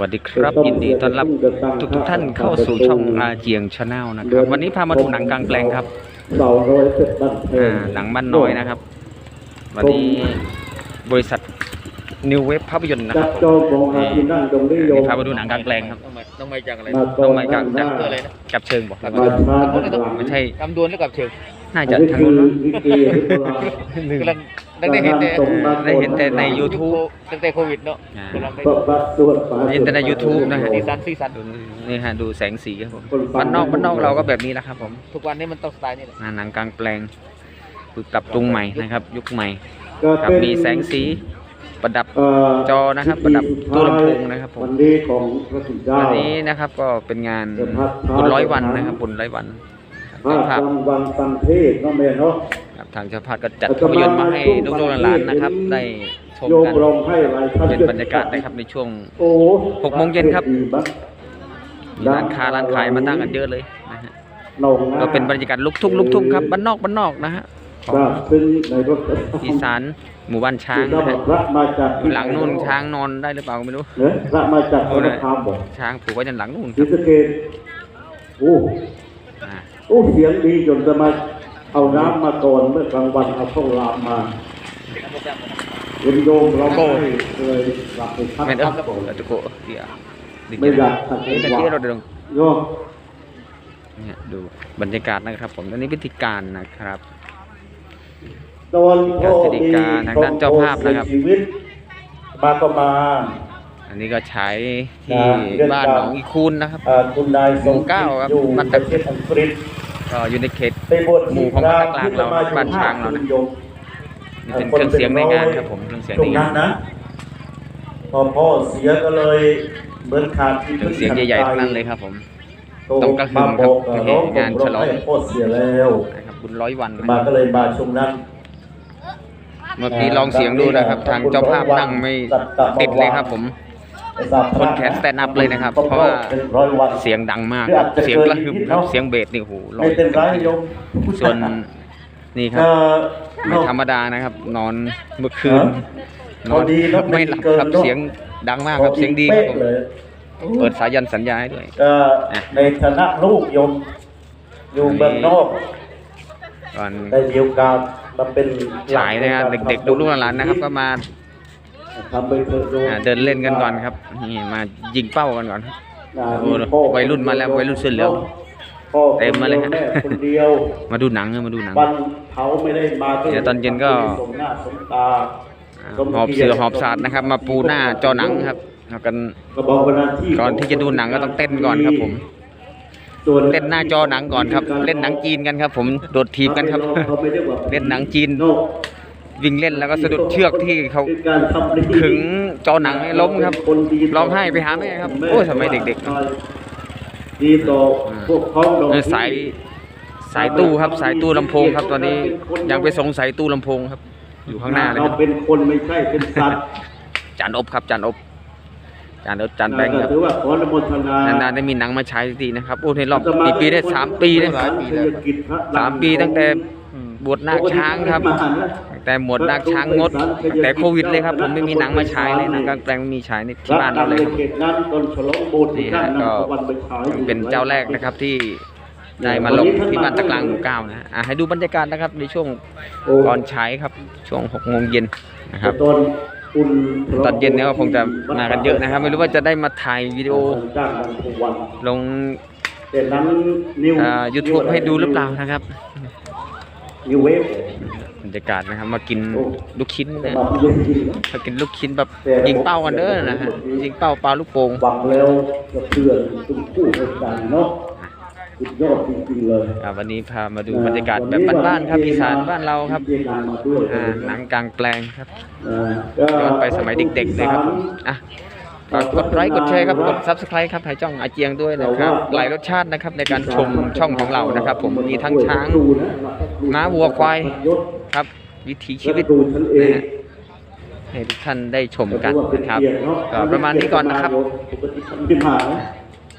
วัสดีครับยินดีต้อนรับทุกทุกๆท่านเข้าสู่ช่องอาเจียงชาแนลนะครับ วันนี้พามาดูหนังกลางแปลงครับเสาร้อยเจ็ดบ้านเพลอ่าหนังบ้านน้อยนะครับ วันนี้บริษัทนิวเวฟภาพยนตร์นะคจัรับบจองของอาทินั่งตรงนี้โยมนี่พามาดูหนังกลางแปลงครับต้องมาต้องมาจากอะไรมาต้องมาจากหน้าจากอะไรนะกับเชิงบอกแล้วก็มาช้าข้างหลังไม่ใช่คำดวนแล้วกับเชิง น่าจะทางนู้นมั้งลิเกที่โบราณหนึ่งกำลังได้ได้เห็นแต่ได้เห็นแต่ใน YouTube ตั้งแต่โควิดเนาะอ่ากำลังได้พระบาทสวดฟ้าเห็นแต่ใน YouTube นะฮะสีสันสีสันดูนี่ฮะดูแสงสีครับผมบ้านนอกบ้านนอกเราก็แบบนี้แหละครับผมทุกวันนี้มันต้องสไตล์นี่แหละอ่าหนังกลางแปลงคือปรับปรุงใหม่นะครับ ยุคใหม่ก็ครับเป็นมีแสงสีประดับเอ่อจอนะครับ ประดับตู้ลำโพงนะครับผมวันนี้ของพระสุเจ้าวันนี้นะครับก็เป็นงานเดี๋ยวพักบุญร้อยวันนะครับบุญร้อยวัน พระเจ้าภาพกำวังตังเทศเน้องแม่เนาะครับทางเจ้าภาพก็จัดภาพยนตร์มาให้ลูกๆหลานๆนะครับ ได้ชมโยมกันรองให้หลายท่านเป็นบรรยากาศนะครับในช่วงโอ้หกโมงเย็นครับดีมากมีร้านค้าร้านขายมาตั้งกันเยอะเลยนะฮะหนองาก็เป็นบรรยากาศลุกทุ่งลุกทุ่งครับบ้านนอกบ้านนอกนะฮะของทราบซึ้งในรถอีสานหมู่บ้านช้างที่นะฮะพระมาจากอยู่หลังนู่นช้างนอนได้หรือเปล่าก็ไม่รู้เนอะพระมาจากโอ้สเนี่มุยทรามบอกช้างผูกไว้ด้านหลังนู่นคศรีรับสะเกษโอ้อ่า โอ้เสียงดีจนจะมาเอาน้ำมาก่อนเมื่อกลางวันเอาข้าวหลามมาเห็นโยมเราก็เลยหลับไปพักแม่นเอพัอกก่อนแล้วจะโกะเดี๋ยวไม่อยากขัดเอ๊ะแต่จังหวะที่เราเดินโยมเนี่ยดูบรรยากาศนะครับ ผมตอนนี้พิธีการนะครับตอนพ่อพิธีการทางด้านเจ้าภาพนะครับเสียชีวิตมาก็มา อันนี้ก็ใช้ที่บ้านหนองอีคูนนะครับเอ่อคุณนายสมหมู่เก้าครับอยู่บ้านปตะระเทศอังกฤษก็อยู่ในเขตไปบวชหมู่ของบ้านตะกลางเราบ้านช้างเรานะโยมนี่เป็นเครื่องเสียงในงานครับผมเครื่องเสียงตรในงงานั้นนนะพอพ่อเสียก็เลยเหมือนขาดที่เครื่องเสียงใหญ่ๆทั้งนั้นเลยครับ ผมโทรตรงกระหึ่มามครับบอกกับน้องงานฉลองให้พ่อเสียแล้วนะครับบุญร้อยวันนะมาคก็รับเลยมาช่วงนั้นเมื่อกี้ลองเสียงดูนะครับ ทางเจ้าภาพนั่งไม่ติดเลยครับผม คนแขน stand up เลยนะครับ เพราะว่าเป็นร้อยวันเสียงดังมากครับเสียงกระหึ่มครับเสียงเบสนี่โอ้โหร้อไม่ยเป็นไรโยมส่วนนี่ครับเอ่อไม่ธรรมดานะครับ นอนเมื่อคืนฮะนอนพอดีเนอะไม่หลับไม่เกินครับเนอะเสียงดังมากครับเสียงดีครับผมป๊ะเลยเปิดสายันสัญญาให้ด้วยก็ในฐานะลูกโยมอยู่เมืองนอกก่อนได้มีโอกาสมาเป็นฉายนะครับเด็กๆลูกๆหลานๆนะครับก็มาทำไปเถ อะโยมอ่าเดินเล่นกันก่อนครับ นี่มายิงเป้ากันก่อนครับอ่าโอ้โหวัยรุ่นมาแล้ววัยรุ่นเสื้อเหลืองพ่อเต็มมาเลยฮะแม่คนเดียว มาดูหนังมาดูหนัง วันเผาไม่ได้มาเดี๋ยวตอนเย็นก็สมหน้าสมตาอ่าหอบเสือหอบสาดนะครับ มาปูหน้าจอหนังครับเอากันก็บอกวันนั้นที่ก่อนที่จะดูหนังก็ต้องเต้นก่อนครับผมส่วนเล่นหน้าจอหนังก่อนครับ เล่นหนังจีนกันครับ ผมโดดทีมกันครับเขาไม่ได้ว่าเล่นหนังจีนโน วิ่งเล่นแล้วก็สะดุดเชือกที่เขาเป็นการทำดีขึงจอหนังให้ล้มครับร้องไห้ไปหาแม่ครับโอ้ยทำไมเด็กๆดีต่อพวกพ้องเราเออสายสายตู้ครับสายตู้ลำโพงครับตอนนี้ยังไปสงสัยตู้ลำโพงครับ อยู่ข้างหน้าเลยคเรารับเป็นคนไม่ใช่เป็นสัตว์จานอบครับจานอบจานอบจานแบงค์ครับถือว่าขออนุโมทนานานๆได้มีหนังมาใช้สักทีนะครับโอ้ในรอบปีปีได้สามปีเลยสามปีแล้วสามปีตั้งแต่บวชนาคช้างครับตั้ง แต่หมวดนาคช้างงดตั้งแต่โควิดเลยครับ ผมไม่มีหนังมาฉายเลยหนังกลางแปลงไม่มีฉายในที่บ้านเราเลยครับเขตนั้นตนฉลองโบสถ์ที่นี่ด้าฮะนก็นำตะวันไปฉายอยู่เป็นเจ้าแรกนะครับที่ได้มาลงที่บ้านตะกลางหมู่เก้านะฮะอะให้ดูบรรยากาศนะครับในช่วงโอ้ก่อนใช้ครับช่วงหกโมงเย็นนะครับตอนอุ่นฉลงตอนเย็นเนี่ยก็คงจะมากันเยอะนะครับ ไม่รู้ว่าจะได้มาถ่ายวิดีโอจ้างกันทุกวันลงแต่นั้นนิวยูทูบให้ดูหรือเปล่านะครับนิวเวฟ บรรยากาศนะครับ มากินลูกชิ้นนะมาเย็นจริงนะมากินลูกชิ้นแบบยิงเป้ากันเด้อนะฮะยิงเป้าปลาลูกโป่งหวังแล้วจะเพื่อนตุ้มคู่ให้กันเนาะสุดยอดจริงๆเลยอ่าวันนี้พามาดูบรรยากาศแบบบ้านๆครับอีสานบ้านเราครับเรียนงานมาด้วยอ่าหนังกลางแปลงครับอ่าย้อนไปสมัยเด็กๆเลยครับผมอะฝา กกดไลค์กดแชร์ครับกด subscribe ครับไทยจ้องอาเจียงด้วยนะครับหลายรสชาตินะครับในการชมช่องของเรานะครับ ผมมีทั้งช้างม้าวัวควายครับวิถีชีวิตดูฉันเอนะงฮะให้ทุกท่านได้ชมกันนะครับก็ประมาณนี้ก่อนนะครับปกติฉันเป็นหมานะ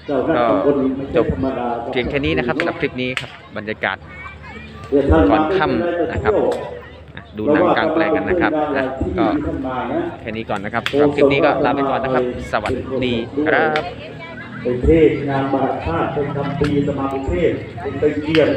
เจ้าหน้าก็ตำบลไม่ใช่จบธรรมดาเพียงแค่นี้นะครับสำหรับคลิปนี้ครับบรรยากาศเดี๋ยวท่าก่อนค่ำนะครับอะ ดูหนังกลางแปลงกันนะครับนะก็แค่นี้ก่อนนะครับสำหรับคลิปนี้ก็ลาไปก่อนนะครับ สวัสดีครับเป็นเทศงานบาชาติเป็นคำปีสมาคมเทศเป็นไปเกียบ